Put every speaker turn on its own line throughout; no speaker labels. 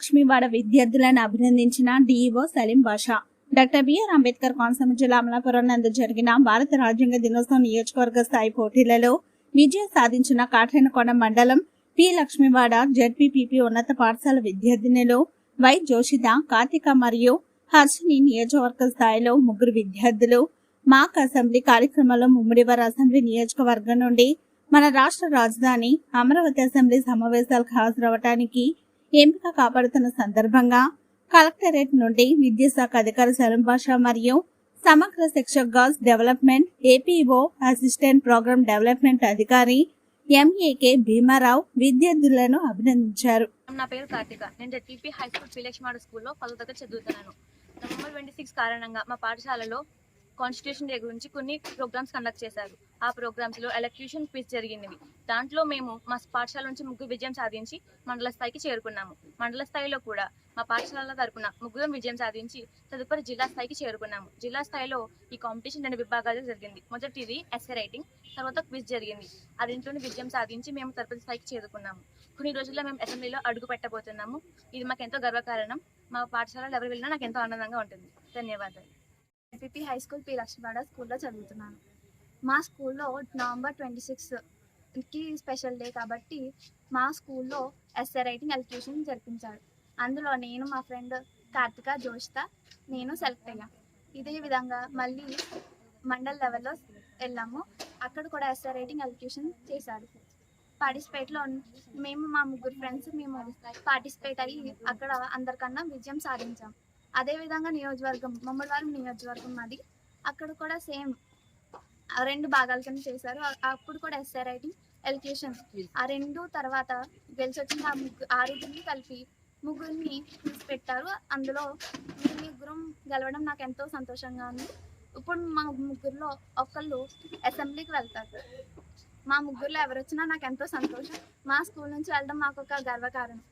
లక్ష్మీవాడ విద్యార్థులను అభినందించిన DEO Saleem Basha. Doctor BR Ambedkar Konaseema జిల్లా అమలాపురం నందు జరిగిన భారత రాజ్యాంగ దినోత్సవం నియోజకవర్గ స్థాయి పోటీలలో విజయం సాధించిన కాట్రేనకొండ మండలం పి లక్ష్మీవాడ జడ్పీపీపీ ఉన్నత పాఠశాల విద్యార్థినిలు వై జోషిత కార్తిక మరియు హర్షిని నియోజకవర్గ స్థాయిలో ముగ్గురు విద్యార్థులు మాక్ అసెంబ్లీ కార్యక్రమంలో ముమ్మిడివర అసెంబ్లీ నియోజకవర్గం నుండి మన రాష్ట్ర రాజధాని అమరావతి అసెంబ్లీ సమావేశాలకు హాజరవటానికి ఎంపిక కాపాడుతున్న సందర్భంగా కలెక్టరేట్ నుండి విద్యాశాఖ అధికారి సలీం మరియు Samagra Shikshak girls development APO assistant programme development అధికారి ఎంఏకే భీమారావు విద్యార్థులను అభినందించారు.
నా పేరు కార్తిక. నేను జెడ్పీపీ హై స్కూల్ శ్రీలక్ష్మాడ స్కూల్లో పదో తరగతి చదువుతున్నాను. నవంబర్ ట్వంటీ సిక్స్ కారణంగా మా పాఠశాలలో కాన్స్టిట్యూషన్ డే గురించి కొన్ని ప్రోగ్రామ్స్ కండక్ట్ చేశారు. ఆ ప్రోగ్రామ్స్లో ఎలక్ట్యూషన్ క్విజ్ జరిగినవి దాంట్లో మేము మా పాఠశాల నుంచి ముగ్గురు విజయం సాధించి మండల స్థాయికి చేరుకున్నాము. మండల స్థాయిలో కూడా మా పాఠశాల తరపున ముగ్గురు విజయం సాధించి తదుపరి జిల్లా స్థాయికి చేరుకున్నాము. జిల్లా స్థాయిలో ఈ కాంపిటీషన్ రెండు విభాగాలు జరిగింది. మొదటిది ఎస్ఏ రైటింగ్ తర్వాత క్విజ్ జరిగింది. అదింట్లోనే విజయం సాధించి మేము తదుపరి స్థాయికి చేరుకున్నాము. కొన్ని రోజుల్లో మేము అసెంబ్లీలో అడుగు పెట్టబోతున్నాము. ఇది మాకు ఎంతో గర్వకారణం. మా పాఠశాలలో ఎవరు వెళ్ళినా నాకు ఎంతో ఆనందంగా ఉంటుంది. ధన్యవాదాలు.
LPP high school P Lakshmiwada స్కూల్లో చదువుతున్నాను. మా స్కూల్లో నవంబర్ ట్వంటీ సిక్స్కి స్పెషల్ డే కాబట్టి మా స్కూల్లో ఎస్ఏ రైటింగ్ ఎలక్యూషన్ జరిపించారు. అందులో నేను మా ఫ్రెండ్ కార్తిక జోషిత నేను సెలెక్ట్ అయ్యా. ఇదే విధంగా మళ్ళీ మండల్ లెవెల్లో వెళ్ళాము. అక్కడ కూడా ఎస్ఏ రైటింగ్ ఎలక్యూషన్ చేశారు. పార్టిసిపేట్లో మేము మా ముగ్గురు ఫ్రెండ్స్ మేము పార్టిసిపేట్ అయ్యి అక్కడ అందరికన్నా విజయం సాధించాం. అదే విధంగా నియోజకవర్గం మమ్మడివారం నియోజకవర్గం మాది. అక్కడ కూడా సేమ్ రెండు భాగాల కింద చేశారు. అప్పుడు కూడా ఎస్ఆర్ రైటింగ్ ఎలక్యూషన్ ఆ రెండు తర్వాత గెలిచి వచ్చిన ఆ ముగ్గు ఆరుగురిని కలిపి ముగ్గురిని పెట్టారు అందులో మేము ముగ్గురం గెలవడం నాకు ఎంతో సంతోషంగా ఉంది. ఇప్పుడు మా ముగ్గురులో ఒకళ్ళు అసెంబ్లీకి వెళ్తారు. మా ముగ్గురులో ఎవరు వచ్చినా నాకు ఎంతో సంతోషం. మా స్కూల్ నుంచి వెళ్ళడం మాకు ఒక గర్వకారణం.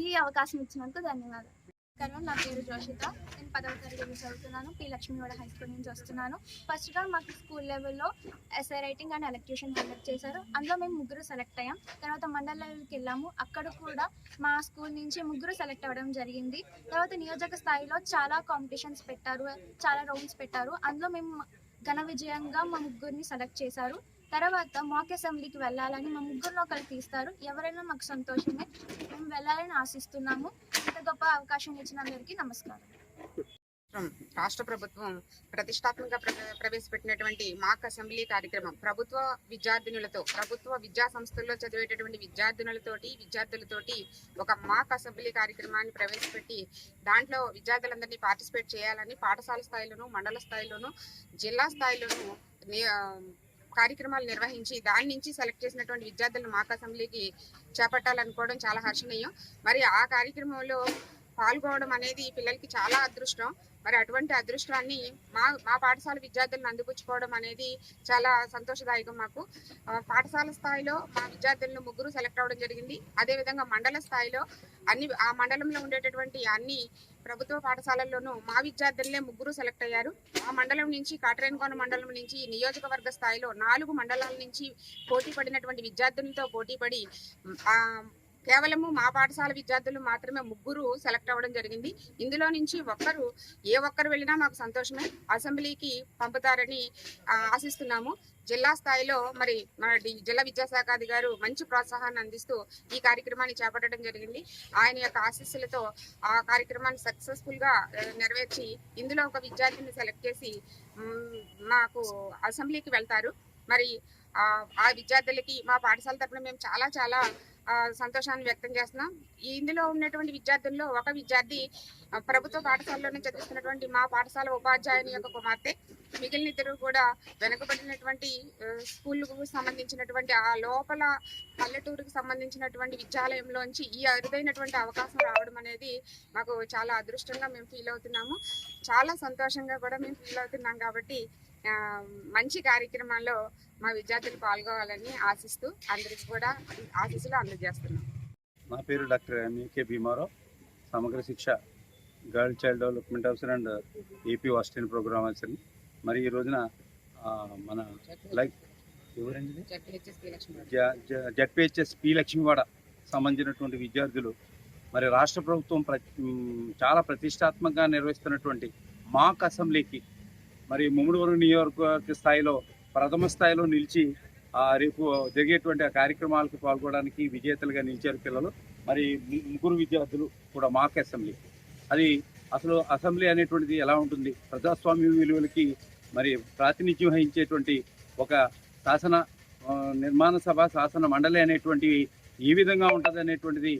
ఈ అవకాశం ఇచ్చినందుకు ధన్యవాదాలు.
నమస్కారం. నా పేరు జోషిత. నేను పదవ తరగతి చదువుతున్నాను. పి. లక్ష్మీవాడ హై స్కూల్ నుంచి వస్తున్నాను. ఫస్ట్గా మాకు స్కూల్ లెవెల్లో essay writing and elocution conduct చేశారు. అందులో మేము ముగ్గురు సెలెక్ట్ అయ్యాం. తర్వాత మండల లెవెల్కి వెళ్ళాము. అక్కడ కూడా మా స్కూల్ నుంచి ముగ్గురు సెలెక్ట్ అవ్వడం జరిగింది. తర్వాత నియోజక స్థాయిలో చాలా కాంపిటీషన్స్ పెట్టారు. చాలా రౌండ్స్ పెట్టారు. అందులో మేము ఘన విజయంగా మా ముగ్గురిని సెలెక్ట్ చేశారు. తర్వాత మాక్ అసెంబ్లీకి వెళ్ళాలని మా ముగ్గురిని ఒకరు తీస్తారు. ఎవరైనా మాకు సంతోషమే. మేము వెళ్ళాలని ఆశిస్తున్నాము. ఇంత గొప్ప అవకాశం ఇచ్చిన అందరికీ నమస్కారం
రాష్ట్ర ప్రభుత్వం ప్రతిష్టాత్మకంగా ప్ర- ప్రవేశపెట్టినటువంటి మాక్ అసెంబ్లీ కార్యక్రమం ప్రభుత్వ విద్యార్థినులతో ప్రభుత్వ విద్యా సంస్థల్లో చదివేటటువంటి విద్యార్థినులతోటి విద్యార్థులతోటి ఒక మాక్ అసెంబ్లీ కార్యక్రమాన్ని ప్రవేశపెట్టి దాంట్లో విద్యార్థులందరినీ పార్టిసిపేట్ చేయాలని పాఠశాల స్థాయిలోను మండల స్థాయిలోను జిల్లా స్థాయిలోను కార్యక్రమాలు నిర్వహించి దాని నుంచి సెలెక్ట్ చేసినటువంటి విద్యార్థులను మాక్ అసెంబ్లీకి చేపట్టాలనుకోవడం చాలా హర్షణీయం. మరి ఆ కార్యక్రమంలో పాల్గొనడం అనేది పిల్లలకి చాలా అదృష్టం. మరి అటువంటి అదృష్టాన్ని మా మా పాఠశాల విద్యార్థులను అందిపుచ్చుకోవడం అనేది చాలా సంతోషదాయకం మాకు. పాఠశాల స్థాయిలో మా విద్యార్థులను ముగ్గురు సెలెక్ట్ అవ్వడం జరిగింది. అదేవిధంగా మండల స్థాయిలో అన్ని ఆ మండలంలో ఉండేటటువంటి అన్ని ప్రభుత్వ పాఠశాలల్లోనూ మా విద్యార్థులనే ముగ్గురు సెలెక్ట్ అయ్యారు. ఆ మండలం నుంచి కాటరేనుకోన మండలం నుంచి నియోజకవర్గ స్థాయిలో నాలుగు మండలాల నుంచి పోటీ పడినటువంటి విద్యార్థులతో పోటీ పడి ఆ కేవలము మా పాఠశాల విద్యార్థులు మాత్రమే ముగ్గురు సెలెక్ట్ అవ్వడం జరిగింది. ఇందులో నుంచి ఒక్కరు ఏ ఒక్కరు వెళ్ళినా మాకు సంతోషమే. అసెంబ్లీకి పంపుతారని ఆశిస్తున్నాము. జిల్లా స్థాయిలో మరి మన జిల్లా విద్యాశాఖ అధికారు మంచి ప్రోత్సాహాన్ని అందిస్తూ ఈ కార్యక్రమాన్ని చేపట్టడం జరిగింది. ఆయన యొక్క ఆశీస్సులతో ఆ కార్యక్రమాన్ని సక్సెస్ఫుల్గా నెరవేర్చి ఇందులో ఒక విద్యార్థిని సెలెక్ట్ చేసి మాకు అసెంబ్లీకి వెళ్తారు. మరి ఆ ఆ విద్యార్థులకి మా పాఠశాల తరపున మేము చాలా చాలా సంతోషాన్ని వ్యక్తం చేస్తున్నాం. ఇందులో ఉన్నటువంటి విద్యార్థుల్లో ఒక విద్యార్థి ప్రభుత్వ పాఠశాలలోనే చదివిస్తున్నటువంటి మా పాఠశాల ఉపాధ్యాయుని యొక్క కుమార్తె. మిగిలిన ఇద్దరు కూడా వెనుకబడినటువంటి స్కూళ్ళకు సంబంధించినటువంటి ఆ లోపల పల్లెటూరుకు సంబంధించినటువంటి విద్యాలయంలోంచి ఈ అరుదైనటువంటి అవకాశం రావడం అనేది మాకు చాలా అదృష్టంగా మేము ఫీల్ అవుతున్నాము. చాలా సంతోషంగా కూడా మేము ఫీల్ అవుతున్నాం కాబట్టి మంచి కార్యక్రమాల్లో మా విద్యార్థులు పాల్గొవాలని ఆశిస్తూ అందరికి కూడా ఆశీస్సులు అందజేస్తున్నాం.
నా పేరు doctor MAK Bhimarao. Samagra Shiksha girl child development officer and AP hostel program officer. మరి ఈ రోజున మన లైక్ ఎవరండి? జడ్పిహెచ్ఎస్ పి లక్ష్మీవాడ సంబంధించినటువంటి విద్యార్థులు మరి రాష్ట్ర ప్రభుత్వం ప్ర చాలా ప్రతిష్టాత్మకంగా నిర్వహిస్తున్నటువంటి మాక్ అసెంబ్లీకి మరి ముమ్మడివరం నియోజకవర్గ స్థాయిలో ప్రథమ స్థాయిలో నిలిచి ఆ రేపు జరిగేటువంటి ఆ కార్యక్రమాలకు పాల్గొనడానికి విజేతలుగా నిలిచారు పిల్లలు. మరి ముగ్గురు విద్యార్థులు కూడా మాక్ అసెంబ్లీ. అది అసలు అసెంబ్లీ అనేటువంటిది ఎలా ఉంటుంది? ప్రజాస్వామ్య విలువలకి మరి ప్రాతినిధ్యం వహించేటువంటి ఒక శాసన నిర్మాణ సభ శాసన మండలి అనేటువంటివి ఏ విధంగా ఉంటుంది అనేటువంటిది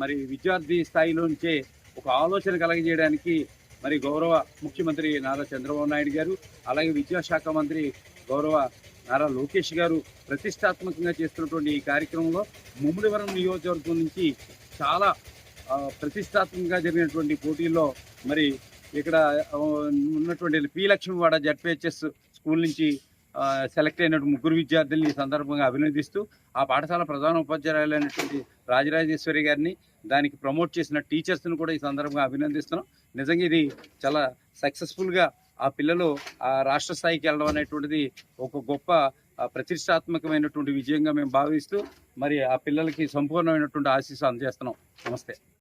మరి విద్యార్థి స్థాయిలో నుంచే ఒక ఆలోచన కలగజేయడానికి మరి గౌరవ ముఖ్యమంత్రి నారా చంద్రబాబు నాయుడు గారు అలాగే విద్యాశాఖ మంత్రి గౌరవ నారా లోకేష్ గారు ప్రతిష్టాత్మకంగా చేస్తున్నటువంటి ఈ కార్యక్రమంలో ముమ్మిడివరం నియోజకవర్గం నుంచి చాలా ప్రతిష్టాత్మకంగా జరిగినటువంటి పోటీల్లో మరి ఇక్కడ ఉన్నటువంటి పి లక్ష్మీవాడ జడ్పిహెచ్ఎస్ స్కూల్ నుంచి సెలెక్ట్ అయినటువంటి ముగ్గురు విద్యార్థుల్ని ఈ సందర్భంగా అభినందిస్తూ ఆ పాఠశాల ప్రధాన ఉపాధ్యాయులైనటువంటి రాజరాజేశ్వరి గారిని దానికి ప్రమోట్ చేసిన టీచర్స్ని కూడా ఈ సందర్భంగా అభినందిస్తున్నాం. నిజంగా ఇది చాలా సక్సెస్ఫుల్గా ఆ పిల్లలు ఆ రాష్ట్ర స్థాయికి వెళ్ళడం అనేటువంటిది ఒక గొప్ప ప్రతిష్టాత్మకమైనటువంటి విజయంగా మేము భావిస్తూ మరి ఆ పిల్లలకి సంపూర్ణమైనటువంటి ఆశీస్సు అందజేస్తున్నాం. నమస్తే.